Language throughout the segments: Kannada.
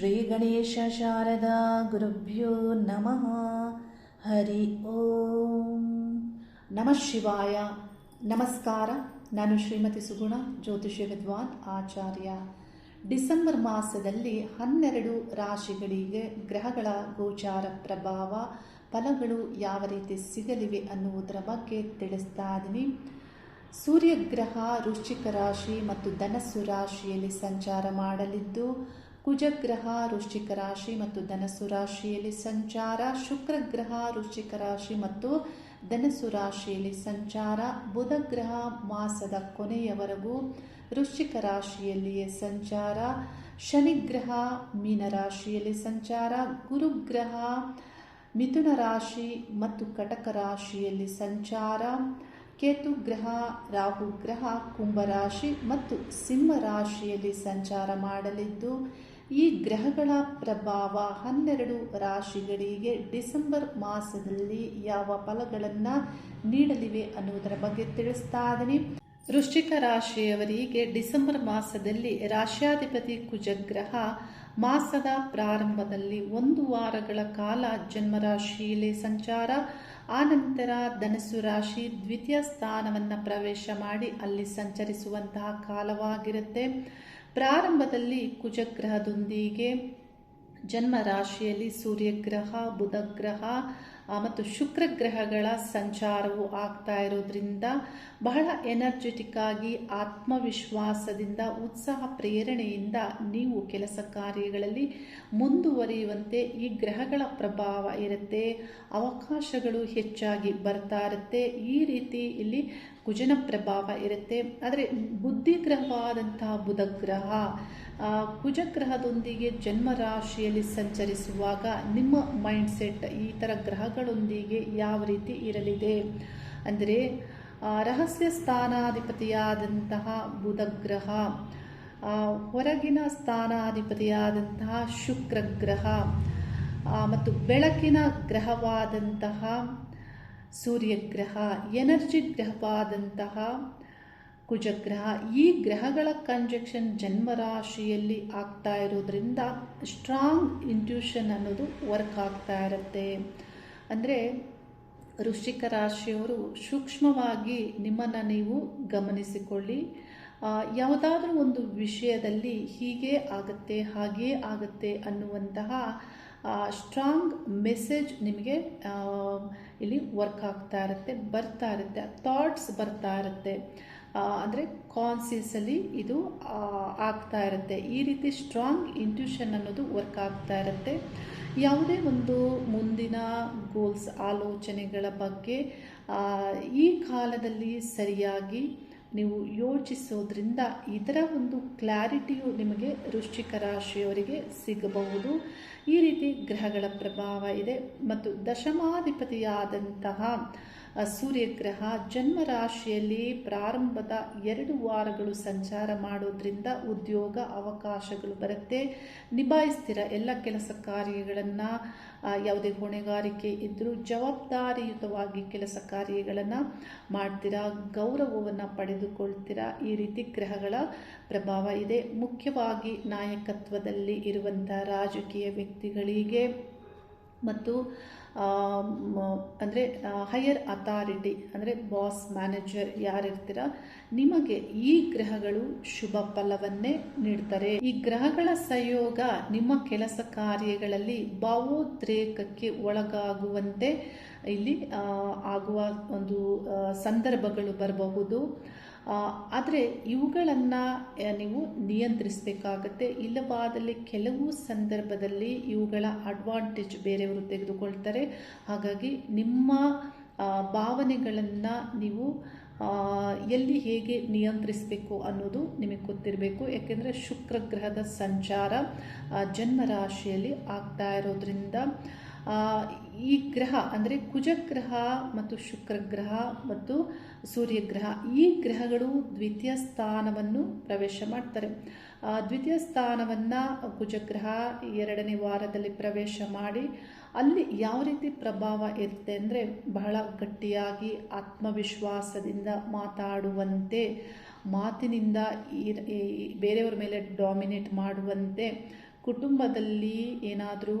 ಶ್ರೀ ಗಣೇಶ ಶಾರದಾ ಗುರುಭ್ಯೋ ನಮಃ. ಹರಿ ಓಂ. ನಮಃ ಶಿವಾಯ. ನಮಸ್ಕಾರ. ನಾನು ಶ್ರೀಮತಿ ಸುಗುಣ, ಜ್ಯೋತಿಷ್ಯ ವಿದ್ವಾನ್ ಆಚಾರ್ಯ. ಡಿಸೆಂಬರ್ ಮಾಸದಲ್ಲಿ ಹನ್ನೆರಡು ರಾಶಿಗಳಿಗೆ ಗ್ರಹಗಳ ಗೋಚಾರ ಪ್ರಭಾವ, ಫಲಗಳು ಯಾವ ರೀತಿ ಸಿಗಲಿವೆ ಅನ್ನುವುದರ ಬಗ್ಗೆ ತಿಳಿಸ್ತಾ ಇದ್ದೀನಿ. ಸೂರ್ಯಗ್ರಹ, ವೃಶ್ಚಿಕ ರಾಶಿ ಮತ್ತು ಧನಸ್ಸು ರಾಶಿಯಲ್ಲಿ ಸಂಚಾರ ಮಾಡಲಿದ್ದು ಕುಜಗ್ರಹ ವೃಶ್ಚಿಕ ರಾಶಿ ಮತ್ತು ಧನಸ್ಸು ರಾಶಿಯಲ್ಲಿ ಸಂಚಾರ ಶುಕ್ರಗ್ರಹ ವೃಶ್ಚಿಕ ರಾಶಿ ಮತ್ತು ಧನಸ್ಸು ರಾಶಿಯಲ್ಲಿ ಸಂಚಾರ, ಬುಧಗ್ರಹ ಮಾಸದ ಕೊನೆಯವರೆಗೂ ವೃಶ್ಚಿಕ ರಾಶಿಯಲ್ಲಿಯೇ ಸಂಚಾರ, ಶನಿಗ್ರಹ ಮೀನರಾಶಿಯಲ್ಲಿ ಸಂಚಾರ, ಗುರುಗ್ರಹ ಮಿಥುನ ರಾಶಿ ಮತ್ತು ಕಟಕ ರಾಶಿಯಲ್ಲಿ ಸಂಚಾರ ಕೇತು ಗ್ರಹ ರಾಹು ಗ್ರಹ ಕುಂಭರಾಶಿ ಮತ್ತು ಸಿಂಹ ರಾಶಿಯಲ್ಲಿ ಸಂಚಾರ ಮಾಡಲಿದ್ದು ಈ ಗ್ರಹಗಳ ಪ್ರಭಾವ ಹನ್ನೆರಡು ರಾಶಿಗಳಿಗೆ ಡಿಸೆಂಬರ್ ಮಾಸದಲ್ಲಿ ಯಾವ ಫಲಗಳನ್ನು ನೀಡಲಿವೆ ಅನ್ನುವುದರ ಬಗ್ಗೆ ತಿಳಿಸ್ತಾ ಇದ್ದೀನಿ ವೃಶ್ಚಿಕ ರಾಶಿಯವರಿಗೆ ಡಿಸೆಂಬರ್ ಮಾಸದಲ್ಲಿ ರಾಶ್ಯಾಧಿಪತಿ ಕುಜಗ್ರಹ ಮಾಸದ ಪ್ರಾರಂಭದಲ್ಲಿ ಒಂದು ವಾರಗಳ ಕಾಲ ಜನ್ಮರಾಶಿಯಲ್ಲಿ ಸಂಚಾರ ಆನಂತರ ಧನಸ್ಸು ರಾಶಿ ದ್ವಿತೀಯ ಸ್ಥಾನವನ್ನು ಪ್ರವೇಶ ಮಾಡಿ ಅಲ್ಲಿ ಸಂಚರಿಸುವಂತಹ ಕಾಲವಾಗಿರುತ್ತೆ. ಪ್ರಾರಂಭದಲ್ಲಿ ಕುಜಗ್ರಹದೊಂದಿಗೆ ಜನ್ಮ ರಾಶಿಯಲ್ಲಿ ಸೂರ್ಯಗ್ರಹ ಬುಧಗ್ರಹ ಮತ್ತು ಶುಕ್ರ ಗ್ರಹಗಳ ಸಂಚಾರವು ಆಗ್ತಾ ಇರೋದ್ರಿಂದ ಬಹಳ ಎನರ್ಜೆಟಿಕ್ ಆಗಿ ಆತ್ಮವಿಶ್ವಾಸದಿಂದ, ಉತ್ಸಾಹ ಪ್ರೇರಣೆಯಿಂದ ನೀವು ಕೆಲಸ ಕಾರ್ಯಗಳಲ್ಲಿ ಮುಂದುವರಿಯುವಂತೆ ಈ ಗ್ರಹಗಳ ಪ್ರಭಾವ ಇರುತ್ತೆ, ಅವಕಾಶಗಳು ಹೆಚ್ಚಾಗಿ ಬರ್ತಾ ಇರುತ್ತೆ. ಈ ರೀತಿ ಇಲ್ಲಿ ಕುಜನ ಪ್ರಭಾವ ಇರುತ್ತೆ. ಆದರೆ ಬುದ್ಧಿಗ್ರಹವಾದಂತಹ ಬುಧಗ್ರಹ ಕುಜಗ್ರಹದೊಂದಿಗೆ ಜನ್ಮರಾಶಿಯಲ್ಲಿ ಸಂಚರಿಸುವಾಗ ನಿಮ್ಮ ಮೈಂಡ್ಸೆಟ್ ಈ ಥರ ಗ್ರಹಗಳೊಂದಿಗೆ ಯಾವ ರೀತಿ ಇರಲಿದೆ? ಅಂದರೆ ರಹಸ್ಯ ಸ್ಥಾನಾಧಿಪತಿಯಾದಂತಹ ಬುಧಗ್ರಹ ಹೊರಗಿನ ಸ್ಥಾನಾಧಿಪತಿಯಾದಂತಹ ಶುಕ್ರಗ್ರಹ ಮತ್ತು ಬೆಳಕಿನ ಗ್ರಹವಾದಂತಹ ಸೂರ್ಯಗ್ರಹ, ಎನರ್ಜಿ ಗ್ರಹವಾದಂತಹ ಕುಜಗ್ರಹ, ಈ ಗ್ರಹಗಳ ಕಂಜಕ್ಷನ್ ಜನ್ಮರಾಶಿಯಲ್ಲಿ ಆಗ್ತಾ ಇರೋದ್ರಿಂದ ಸ್ಟ್ರಾಂಗ್ ಇಂಟ್ಯೂಷನ್ ಅನ್ನೋದು ವರ್ಕ್ ಆಗ್ತಾ ಇರುತ್ತೆ. ಅಂದರೆ ವೃಶ್ಚಿಕ ರಾಶಿಯವರು ಸೂಕ್ಷ್ಮವಾಗಿ ನಿಮ್ಮನ್ನು ನೀವು ಗಮನಿಸಿಕೊಳ್ಳಿ. ಯಾವುದಾದ್ರೂ ಒಂದು ವಿಷಯದಲ್ಲಿ ಹೀಗೆ ಆಗುತ್ತೆ, ಹಾಗೇ ಆಗುತ್ತೆ ಅನ್ನುವಂತಹ ಸ್ಟ್ರಾಂಗ್ ಮೆಸೇಜ್ ನಿಮಗೆ ಇಲ್ಲಿ ವರ್ಕ್ ಆಗ್ತಾ ಇರುತ್ತೆ, ಬರ್ತಾ ಇರುತ್ತೆ ಥಾಟ್ಸ್ ಬರ್ತಾ ಇರುತ್ತೆ. ಅಂದರೆ ಕಾನ್ಸಿಯಸಲ್ಲಿ ಇದು ಆಗ್ತಾ ಇರುತ್ತೆ. ಈ ರೀತಿ ಸ್ಟ್ರಾಂಗ್ ಇಂಟ್ಯೂಷನ್ ಅನ್ನೋದು ವರ್ಕ್ ಆಗ್ತಾ ಇರುತ್ತೆ. ಯಾವುದೇ ಒಂದು ಮುಂದಿನ ಗೋಲ್ಸ್ ಆಲೋಚನೆಗಳ ಬಗ್ಗೆ ಈ ಕಾಲದಲ್ಲಿ ಸರಿಯಾಗಿ ನೀವು ಯೋಚಿಸೋದ್ರಿಂದ ಇದರ ಒಂದು ಕ್ಲಾರಿಟಿಯು ನಿಮಗೆ ವೃಶ್ಚಿಕ ರಾಶಿಯವರಿಗೆ ಸಿಗಬಹುದು. ಈ ರೀತಿ ಗ್ರಹಗಳ ಪ್ರಭಾವ ಇದೆ ಮತ್ತು ದಶಮಾಧಿಪತಿಯಾದಂತಹ ಸೂರ್ಯಗ್ರಹ ಜನ್ಮ ರಾಶಿಯಲ್ಲಿ ಪ್ರಾರಂಭದ ಎರಡು ವಾರಗಳು ಸಂಚಾರ ಮಾಡೋದ್ರಿಂದ ಉದ್ಯೋಗ ಅವಕಾಶಗಳು ಬರುತ್ತೆ. ನಿಭಾಯಿಸ್ತೀರ ಎಲ್ಲ ಕೆಲಸ ಕಾರ್ಯಗಳನ್ನು ಯಾವುದೇ ಹೊಣೆಗಾರಿಕೆ ಇದ್ದರೂ ಜವಾಬ್ದಾರಿಯುತವಾಗಿ ಕೆಲಸ ಕಾರ್ಯಗಳನ್ನು ಮಾಡ್ತೀರಾ, ಗೌರವವನ್ನು ಪಡೆದುಕೊಳ್ತೀರಾ? ಈ ರೀತಿ ಗ್ರಹಗಳ ಪ್ರಭಾವ ಇದೆ. ಮುಖ್ಯವಾಗಿ ನಾಯಕತ್ವದಲ್ಲಿ ಇರುವಂಥ ರಾಜಕೀಯ ವ್ಯಕ್ತಿಗಳಿಗೆ ಮತ್ತು ಅಂದರೆ ಹೈಯರ್ ಅಥಾರಿಟಿ ಅಂದರೆ ಬಾಸ್ ಮ್ಯಾನೇಜರ್ ಯಾರಿರ್ತೀರ, ನಿಮಗೆ ಈ ಗ್ರಹಗಳು ಶುಭ ಫಲವನ್ನೇ ನೀಡ್ತಾರೆ. ಈ ಗ್ರಹಗಳ ಸಹಯೋಗ ನಿಮ್ಮ ಕೆಲಸ ಕಾರ್ಯಗಳಲ್ಲಿ ಭಾವೋದ್ರೇಕಕ್ಕೆ ಒಳಗಾಗುವಂತೆ ಇಲ್ಲಿ ಆಗುವ ಒಂದು ಸಂದರ್ಭಗಳು ಬರಬಹುದು. ಆದರೆ ಇವುಗಳನ್ನು ನೀವು ನಿಯಂತ್ರಿಸಬೇಕಾಗತ್ತೆ. ಇಲ್ಲವಾದಲ್ಲಿ ಕೆಲವು ಸಂದರ್ಭದಲ್ಲಿ ಇವುಗಳ ಅಡ್ವಾಂಟೇಜ್ ಬೇರೆಯವರು ತೆಗೆದುಕೊಳ್ತಾರೆ. ಹಾಗಾಗಿ ನಿಮ್ಮ ಭಾವನೆಗಳನ್ನು ನೀವು ಎಲ್ಲಿ ಹೇಗೆ ನಿಯಂತ್ರಿಸಬೇಕು ಅನ್ನೋದು ನಿಮಗೆ ಗೊತ್ತಿರಬೇಕು. ಯಾಕೆಂದರೆ ಶುಕ್ರ ಗ್ರಹದ ಸಂಚಾರ ಜನ್ಮ ರಾಶಿಯಲ್ಲಿ ಆಗ್ತಾ ಇರೋದ್ರಿಂದ ಈ ಗ್ರಹ ಅಂದರೆ ಕುಜಗ್ರಹ ಮತ್ತು ಶುಕ್ರಗ್ರಹ ಮತ್ತು ಸೂರ್ಯಗ್ರಹ ಈ ಗ್ರಹಗಳು ದ್ವಿತೀಯ ಸ್ಥಾನವನ್ನು ಪ್ರವೇಶ ಮಾಡ್ತಾರೆ ದ್ವಿತೀಯ ಸ್ಥಾನವನ್ನು ಕುಜಗ್ರಹ ಎರಡನೇ ವಾರದಲ್ಲಿ ಪ್ರವೇಶ ಮಾಡಿ ಅಲ್ಲಿ ಯಾವ ರೀತಿ ಪ್ರಭಾವ ಇರುತ್ತೆ ಅಂದರೆ ಬಹಳ ಗಟ್ಟಿಯಾಗಿ ಆತ್ಮವಿಶ್ವಾಸದಿಂದ ಮಾತಾಡುವಂತೆ, ಮಾತಿನಿಂದ ಬೇರೆಯವರ ಮೇಲೆ ಡಾಮಿನೇಟ್ ಮಾಡುವಂತೆ, ಕುಟುಂಬದಲ್ಲಿ ಏನಾದರೂ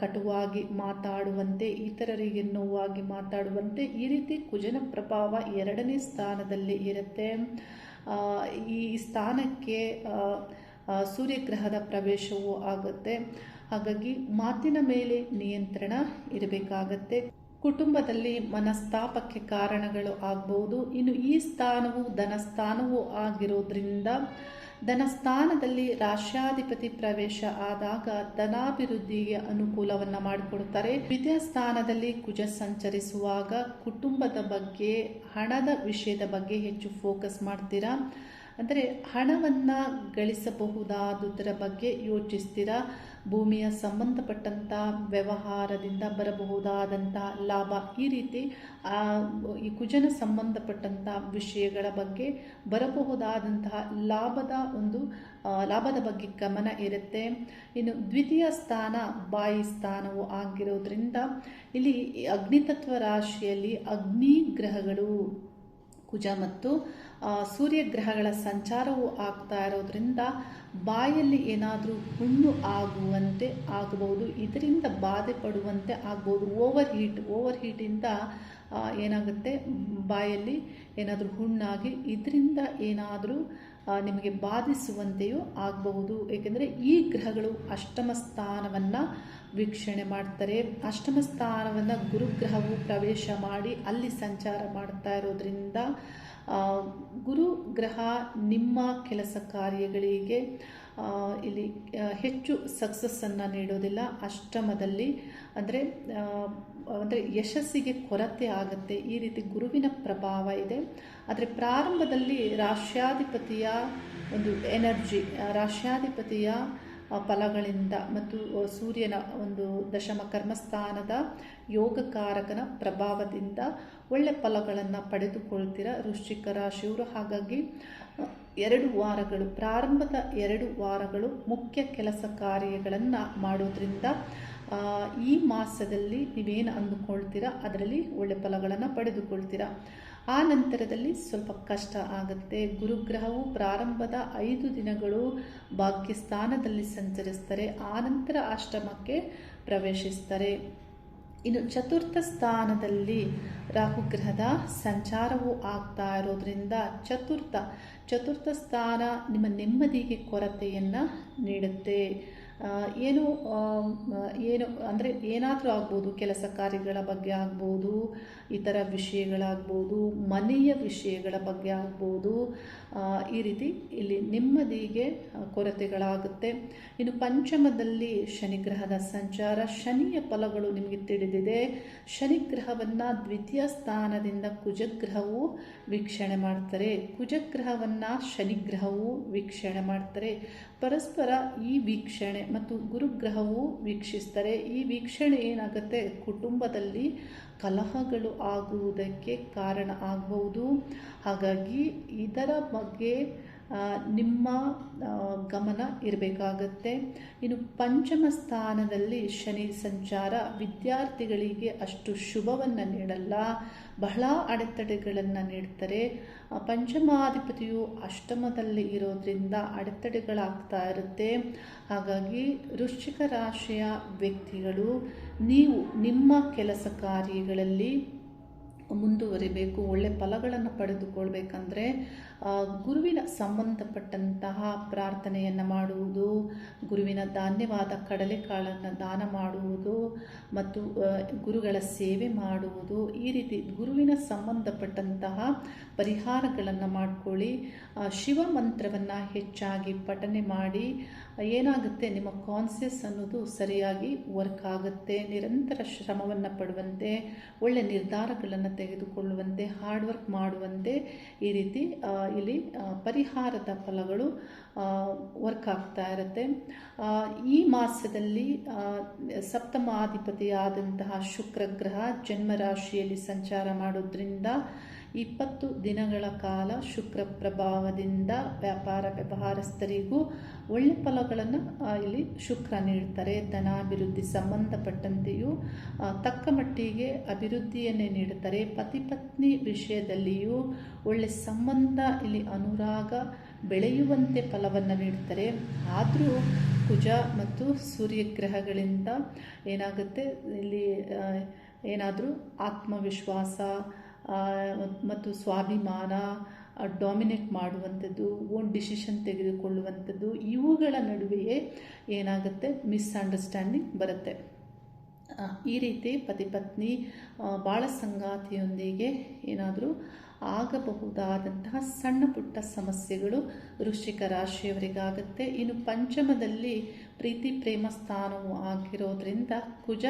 ಕಟುವಾಗಿ ಮಾತಾಡುವಂತೆ, ಇತರರಿಗೆ ನೋವಾಗಿ ಮಾತಾಡುವಂತೆ ಈ ರೀತಿ ಕುಜನ ಪ್ರಭಾವ ಎರಡನೇ ಸ್ಥಾನದಲ್ಲಿ ಇರುತ್ತೆ. ಈ ಸ್ಥಾನಕ್ಕೆ ಸೂರ್ಯಗ್ರಹದ ಪ್ರವೇಶವೂ ಆಗುತ್ತೆ. ಹಾಗಾಗಿ ಮಾತಿನ ಮೇಲೆ ನಿಯಂತ್ರಣ ಇರಬೇಕಾಗತ್ತೆ. ಕುಟುಂಬದಲ್ಲಿ ಮನಸ್ತಾಪಕ್ಕೆ ಕಾರಣಗಳು ಆಗ್ಬೋದು. ಇನ್ನು ಈ ಸ್ಥಾನವು ಧನಸ್ಥಾನವೂ ಆಗಿರೋದ್ರಿಂದ ಧನಸ್ಥಾನದಲ್ಲಿ ರಾಷ್ಟ್ರಾಧಿಪತಿ ಪ್ರವೇಶ ಆದಾಗ ಧನಾಭಿವೃದ್ಧಿಗೆ ಅನುಕೂಲವನ್ನು ಮಾಡಿಕೊಡುತ್ತಾರೆ. ದ್ವಿತೀಯ ಸ್ಥಾನದಲ್ಲಿ ಕುಜ ಸಂಚರಿಸುವಾಗ ಕುಟುಂಬದ ಬಗ್ಗೆ, ಹಣದ ವಿಷಯದ ಬಗ್ಗೆ ಹೆಚ್ಚು ಫೋಕಸ್ ಮಾಡ್ತೀರಾ? ಅಂದರೆ ಹಣವನ್ನು ಗಳಿಸಬಹುದಾದುದರ ಬಗ್ಗೆ ಯೋಚಿಸ್ತೀರಾ? ಭೂಮಿಯ ಸಂಬಂಧಪಟ್ಟಂಥ ವ್ಯವಹಾರದಿಂದ ಬರಬಹುದಾದಂಥ ಲಾಭ ಈ ರೀತಿ ಈ ಕುಜನ ಸಂಬಂಧಪಟ್ಟಂಥ ವಿಷಯಗಳ ಬಗ್ಗೆ ಬರಬಹುದಾದಂತಹ ಲಾಭದ ಒಂದು ಲಾಭದ ಬಗ್ಗೆ ಗಮನ ಇರುತ್ತೆ. ಇನ್ನು ದ್ವಿತೀಯ ಸ್ಥಾನ ಬಾಯಿ ಸ್ಥಾನವು ಆಗಿರೋದ್ರಿಂದ ಇಲ್ಲಿ ಅಗ್ನಿತತ್ವ ರಾಶಿಯಲ್ಲಿ ಅಗ್ನಿ ಗ್ರಹಗಳು. ಕುಜ ಮತ್ತು ಸೂರ್ಯಗ್ರಹಗಳ ಸೂರ್ಯ ಗ್ರಹಗಳ ಸಂಚಾರವು ಆಗ್ತಾ ಇರೋದ್ರಿಂದ ಬಾಯಲ್ಲಿ ಏನಾದರೂ ಹುಣ್ಣು ಆಗುವಂತೆ ಆಗಬಹುದು ಇದರಿಂದ ಬಾಧೆ ಪಡುವಂತೆ ಆಗ್ಬೋದು ಓವರ್ ಹೀಟ್ ಓವರ್ ಹೀಟಿಂದ ಏನಾಗುತ್ತೆ, ಬಾಯಲ್ಲಿ ಏನಾದರೂ ಹುಣ್ಣಾಗಿ, ಇದರಿಂದ ಏನಾದರೂ ನಿಮಗೆ ಬಾಧಿಸುವಂತೆಯೂ ಆಗಬಹುದು. ಏಕೆಂದರೆ ಈ ಗ್ರಹಗಳು ಅಷ್ಟಮ ಸ್ಥಾನವನ್ನು ವೀಕ್ಷಣೆ ಮಾಡ್ತಾರೆ. ಅಷ್ಟಮ ಸ್ಥಾನವನ್ನು ಗುರುಗ್ರಹವು ಪ್ರವೇಶ ಮಾಡಿ ಅಲ್ಲಿ ಸಂಚಾರ ಮಾಡ್ತಾ ಇರೋದ್ರಿಂದ ಗುರುಗ್ರಹ ಗುರು ಗ್ರಹ ನಿಮ್ಮ ಕೆಲಸ ಕಾರ್ಯಗಳಿಗೆ ಇಲ್ಲಿ ಹೆಚ್ಚು ಸಕ್ಸಸ್ಸನ್ನು ನೀಡೋದಿಲ್ಲ. ಅಷ್ಟಮದಲ್ಲಿ ಅಂದರೆ ಅಂದರೆ ಯಶಸ್ಸಿಗೆ ಕೊರತೆ ಆಗುತ್ತೆ. ಈ ರೀತಿ ಗುರುವಿನ ಪ್ರಭಾವ ಇದೆ. ಆದರೆ ಪ್ರಾರಂಭದಲ್ಲಿ ರಾಷ್ಟ್ರಾಧಿಪತಿಯ ಒಂದು ಎನರ್ಜಿ ರಾಷ್ಟ್ರಾಧಿಪತಿಯ ಫಲಗಳಿಂದ ಮತ್ತು ಸೂರ್ಯನ ಒಂದು ದಶಮ ಕರ್ಮಸ್ಥಾನದ ಯೋಗಕಾರಕನ ಪ್ರಭಾವದಿಂದ ಒಳ್ಳೆ ಫಲಗಳನ್ನು ಪಡೆದುಕೊಳ್ತೀರ ವೃಶ್ಚಿಕ ರಾಶಿಯವರು. ಹಾಗಾಗಿ ಎರಡು ವಾರಗಳು, ಪ್ರಾರಂಭದ ಎರಡು ವಾರಗಳು ಮುಖ್ಯ ಕೆಲಸ ಕಾರ್ಯಗಳನ್ನು ಮಾಡೋದ್ರಿಂದ ಈ ಮಾಸದಲ್ಲಿ ನೀವೇನು ಅಂದುಕೊಳ್ತೀರಾ, ಅದರಲ್ಲಿ ಒಳ್ಳೆ ಫಲಗಳನ್ನು ಪಡೆದುಕೊಳ್ತೀರಾ. ಆ ನಂತರದಲ್ಲಿ ಸ್ವಲ್ಪ ಕಷ್ಟ ಆಗುತ್ತೆ. ಗುರುಗ್ರಹವು ಪ್ರಾರಂಭದ ಐದು ದಿನಗಳು ಭಾಗ್ಯಸ್ಥಾನದಲ್ಲಿ ಸಂಚರಿಸ್ತಾರೆ. ಆನಂತರ ಆಶ್ರಮಕ್ಕೆ ಪ್ರವೇಶಿಸ್ತಾರೆ. ಇನ್ನು ಚತುರ್ಥ ಸ್ಥಾನದಲ್ಲಿ ರಾಹುಗ್ರಹದ ಸಂಚಾರವು ಆಗ್ತಾ ಇರೋದ್ರಿಂದ ಚತುರ್ಥ ಚತುರ್ಥ ಸ್ಥಾನ ನಿಮ್ಮ ನೆಮ್ಮದಿಗೆ ಕೊರತೆಯನ್ನು ನೀಡುತ್ತೆ. ಏನು ಏನು, ಅಂದರೆ ಏನಾದರೂ ಆಗ್ಬೋದು, ಕೆಲಸ ಕಾರ್ಯಗಳ ಬಗ್ಗೆ ಆಗ್ಬೋದು, ಇತರ ವಿಷಯಗಳಾಗ್ಬೋದು, ಮನೆಯ ವಿಷಯಗಳ ಬಗ್ಗೆ ಆಗ್ಬೋದು ಈ ರೀತಿ ಇಲ್ಲಿ ನೆಮ್ಮದಿಗೆ ಕೊರತೆಗಳಾಗುತ್ತೆ. ಇನ್ನು ಪಂಚಮದಲ್ಲಿ ಶನಿಗ್ರಹದ ಸಂಚಾರ, ಶನಿಯ ಫಲಗಳು ನಿಮಗೆ ತಿಳಿದಿದೆ. ಶನಿಗ್ರಹವನ್ನು ದ್ವಿತೀಯ ಸ್ಥಾನದಿಂದ ಕುಜಗ್ರಹವು ವೀಕ್ಷಣೆ ಮಾಡ್ತಾರೆ. ಕುಜಗ್ರಹವನ್ನು ಶನಿಗ್ರಹವು ವೀಕ್ಷಣೆ ಮಾಡ್ತಾರೆ. ಪರಸ್ಪರ ಈ ವೀಕ್ಷಣೆ ಮತ್ತು ಗುರುಗ್ರಹವು ವೀಕ್ಷಿಸ್ತಾರೆ ಈ ವೀಕ್ಷಣೆ ಏನಾಗುತ್ತೆ? ಕುಟುಂಬದಲ್ಲಿ ಕಲಹಗಳು ಆಗುವುದಕ್ಕೆ ಕಾರಣ ಆಗಬಹುದು. ಹಾಗಾಗಿ ಇದರ ಬಗ್ಗೆ ನಿಮ್ಮ ಗಮನ ಇರಬೇಕಾಗತ್ತೆ. ಇನ್ನು ಪಂಚಮ ಸ್ಥಾನದಲ್ಲಿ ಶನಿ ಸಂಚಾರ, ವಿದ್ಯಾರ್ಥಿಗಳಿಗೆ ಅಷ್ಟು ಶುಭವನ್ನು ನೀಡಲ್ಲ. ಬಹಳ ಅಡೆತಡೆಗಳನ್ನು ನೀಡ್ತಾರೆ. ಪಂಚಮಾಧಿಪತಿಯು ಅಷ್ಟಮದಲ್ಲಿ ಇರೋದ್ರಿಂದ ಅಡೆತಡೆಗಳಾಗ್ತಾ ಇರುತ್ತೆ. ಹಾಗಾಗಿ ವೃಶ್ಚಿಕ ರಾಶಿಯ ವ್ಯಕ್ತಿಗಳು, ನೀವು ನಿಮ್ಮ ಕೆಲಸ ಕಾರ್ಯಗಳಲ್ಲಿ ಮುಂದುವರಿಬೇಕು, ಒಳ್ಳೆ ಫಲಗಳನ್ನು ಪಡೆದುಕೊಳ್ಬೇಕಂದ್ರೆ ಗುರುವಿನ ಸಂಬಂಧಪಟ್ಟಂತಹ ಪ್ರಾರ್ಥನೆಯನ್ನು ಮಾಡುವುದು, ಗುರುವಿನ ಧಾನ್ಯವಾದ ಕಡಲೆಕಾಳನ್ನು ದಾನ ಮಾಡುವುದು ಮತ್ತು ಗುರುಗಳ ಸೇವೆ ಮಾಡುವುದು, ಈ ರೀತಿ ಗುರುವಿನ ಸಂಬಂಧಪಟ್ಟಂತಹ ಪರಿಹಾರಗಳನ್ನು ಮಾಡಿಕೊಳ್ಳಿ ಶಿವ ಮಂತ್ರವನ್ನು ಹೆಚ್ಚಾಗಿ ಪಠನೆ ಮಾಡಿ ಏನಾಗುತ್ತೆ? ನಿಮ್ಮ ಕಾನ್ಸಿಯಸ್ ಅನ್ನೋದು ಸರಿಯಾಗಿ ವರ್ಕ್ ಆಗುತ್ತೆ. ನಿರಂತರ ಶ್ರಮವನ್ನು ಪಡುವಂತೆ, ಒಳ್ಳೆ ನಿರ್ಧಾರಗಳನ್ನು ತೆಗೆದುಕೊಳ್ಳುವಂತೆ ಹಾರ್ಡ್ ವರ್ಕ್ ಮಾಡುವಂತೆ ಈ ರೀತಿ ಇಲ್ಲಿ ಪರಿಹಾರದ ಫಲಗಳು ವರ್ಕ್ ಆಗ್ತಾ ಇರುತ್ತೆ. ಈ ಮಾಸದಲ್ಲಿ ಸಪ್ತಮ ಸಪ್ತಮಾಧಿಪತಿಯಾದಂತಹ ಶುಕ್ರ ಗ್ರಹ ಜನ್ಮರಾಶಿಯಲ್ಲಿ ಸಂಚಾರ ಮಾಡೋದ್ರಿಂದ ಇಪ್ಪತ್ತು ದಿನಗಳ ಕಾಲ ಶುಕ್ರ ಪ್ರಭಾವದಿಂದ ವ್ಯಾಪಾರ ವ್ಯವಹಾರಸ್ಥರಿಗೂ ಒಳ್ಳೆ ಫಲಗಳನ್ನು ಇಲ್ಲಿ ಶುಕ್ರ ನೀಡ್ತಾರೆ. ಧನಾಭಿವೃದ್ಧಿ ಸಂಬಂಧಪಟ್ಟಂತೆಯೂ ತಕ್ಕ ಮಟ್ಟಿಗೆ ಅಭಿವೃದ್ಧಿಯನ್ನೇ ನೀಡುತ್ತಾರೆ ಪತಿ ಪತ್ನಿ ವಿಷಯದಲ್ಲಿಯೂ ಒಳ್ಳೆ ಸಂಬಂಧ, ಇಲ್ಲಿ ಅನುರಾಗ ಬೆಳೆಯುವಂತೆ ಫಲವನ್ನು ನೀಡ್ತಾರೆ. ಆದರೂ ಕುಜ ಮತ್ತು ಸೂರ್ಯಗ್ರಹಗಳಿಂದ ಏನಾಗುತ್ತೆ? ಇಲ್ಲಿ ಏನಾದರೂ ಆತ್ಮವಿಶ್ವಾಸ ಮತ್ತು ಸ್ವಾಭಿಮಾನ ಡಾಮಿನೇಟ್ ಮಾಡುವಂಥದ್ದು ಓನ್ ಡಿಸಿಷನ್ ತೆಗೆದುಕೊಳ್ಳುವಂಥದ್ದು, ಇವುಗಳ ನಡುವೆಯೇ ಏನಾಗುತ್ತೆ? ಮಿಸ್ಅಂಡರ್ಸ್ಟ್ಯಾಂಡಿಂಗ್ ಬರುತ್ತೆ. ಈ ರೀತಿ ಪತಿ ಪತ್ನಿ ಬಾಳ ಸಂಗಾತಿಯೊಂದಿಗೆ ಏನಾದರೂ ಆಗಬಹುದಾದಂತಹ ಸಣ್ಣ ಪುಟ್ಟ ಸಮಸ್ಯೆಗಳು ವೃಶ್ಚಿಕ ರಾಶಿಯವರಿಗಾಗುತ್ತೆ. ಇನ್ನು ಪಂಚಮದಲ್ಲಿ ಪ್ರೀತಿ ಪ್ರೇಮ ಸ್ಥಾನವು ಆಗಿರೋದ್ರಿಂದ, ಕುಜ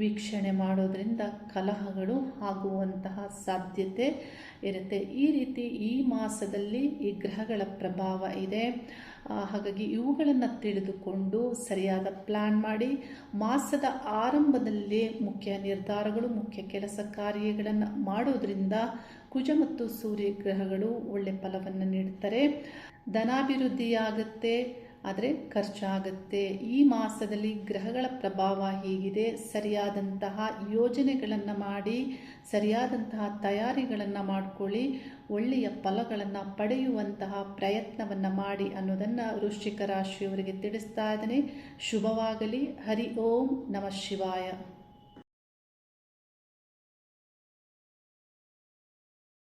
ವೀಕ್ಷಣೆ ಮಾಡೋದ್ರಿಂದ ಕಲಹಗಳು ಆಗುವಂತಹ ಸಾಧ್ಯತೆ ಇರುತ್ತೆ. ಈ ರೀತಿ ಈ ಮಾಸದಲ್ಲಿ ಈ ಗ್ರಹಗಳ ಪ್ರಭಾವ ಇದೆ. ಹಾಗಾಗಿ ಇವುಗಳನ್ನು ತಿಳಿದುಕೊಂಡು ಸರಿಯಾದ ಪ್ಲ್ಯಾನ್ ಮಾಡಿ, ಮಾಸದ ಆರಂಭದಲ್ಲಿ ಮುಖ್ಯ ನಿರ್ಧಾರಗಳು, ಮುಖ್ಯ ಕೆಲಸ ಕಾರ್ಯಗಳನ್ನು ಮಾಡೋದ್ರಿಂದ ಕುಜ ಮತ್ತು ಸೂರ್ಯ ಗ್ರಹಗಳು ಒಳ್ಳೆ ಫಲವನ್ನು ನೀಡ್ತಾರೆ. ಧನಾಭಿವೃದ್ಧಿಯಾಗುತ್ತೆ. ಆದರೆ ಖರ್ಚಾಗುತ್ತೆ. ಈ ಮಾಸದಲ್ಲಿ ಗ್ರಹಗಳ ಪ್ರಭಾವ ಹೀಗಿದೆ. ಸರಿಯಾದಂತಹ ಯೋಜನೆಗಳನ್ನು ಮಾಡಿ, ಸರಿಯಾದಂತಹ ತಯಾರಿಗಳನ್ನು ಮಾಡಿಕೊಳ್ಳಿ, ಒಳ್ಳೆಯ ಫಲಗಳನ್ನು ಪಡೆಯುವಂತಹ ಪ್ರಯತ್ನವನ್ನು ಮಾಡಿ ಅನ್ನೋದನ್ನು ವೃಶ್ಚಿಕ ರಾಶಿಯವರಿಗೆ ತಿಳಿಸ್ತಾ ಇದ್ದೇನೆ. ಶುಭವಾಗಲಿ. ಹರಿ ಓಂ. ನಮಃ ಶಿವಾಯ.